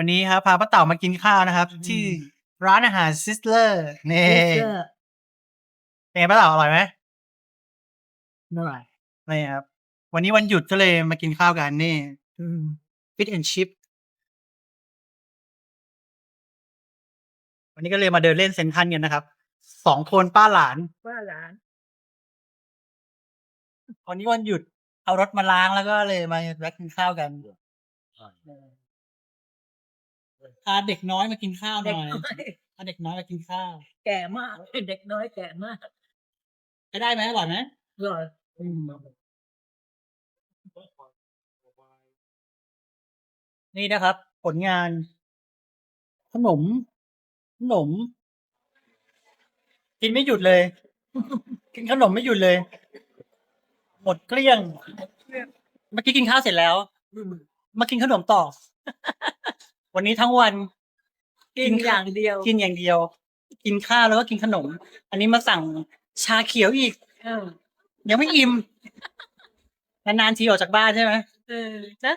วันนี้ครับพาป้าเต่ามากินข้าวนะครับอืมที่ร้านอาหารซิสเลอร์นี่เสื้อเป็นไงป้าเต่าอร่อยไหมเมื่อไหร่นี่ครับ วันนี้วันหยุดก็เลยมากินข้าวกันนี่อืมฟิตแอนชิพวันนี้ก็เลยมาเดินเล่นเซนทรันกันนะครับสองคนป้าหลานว่าร้านวันนี้วันหยุดเอารถมาล้างแล้วก็เลยมาแวะกินข้าวกัน พาเด็กน้อยมากินข้าวหเด็กน่อยน้อยพาเด็กน้อยมากินข้าว แก่มากเด็กน้อยแก่มากไปได้ไหมอร่อยไหมอร่อยนี่นะครับ ผลงาน ขนม ขนม กินไม่หยุดเลย กินขนมไม่หยุดเลย หมดเกลี้ยง เมื่อกี้กินข้าวเสร็จแล้วอืมมากินขนมต่อ วันนี้ทั้งวันกินอย่างเดียว กินอย่างเดียว กินข้าวแล้วก็กินขนม อันนี้มาสั่งชาเขียวอีกเออยังไม่อิ่มนานๆทีออกจากบ้านใช่ไหมเออนะ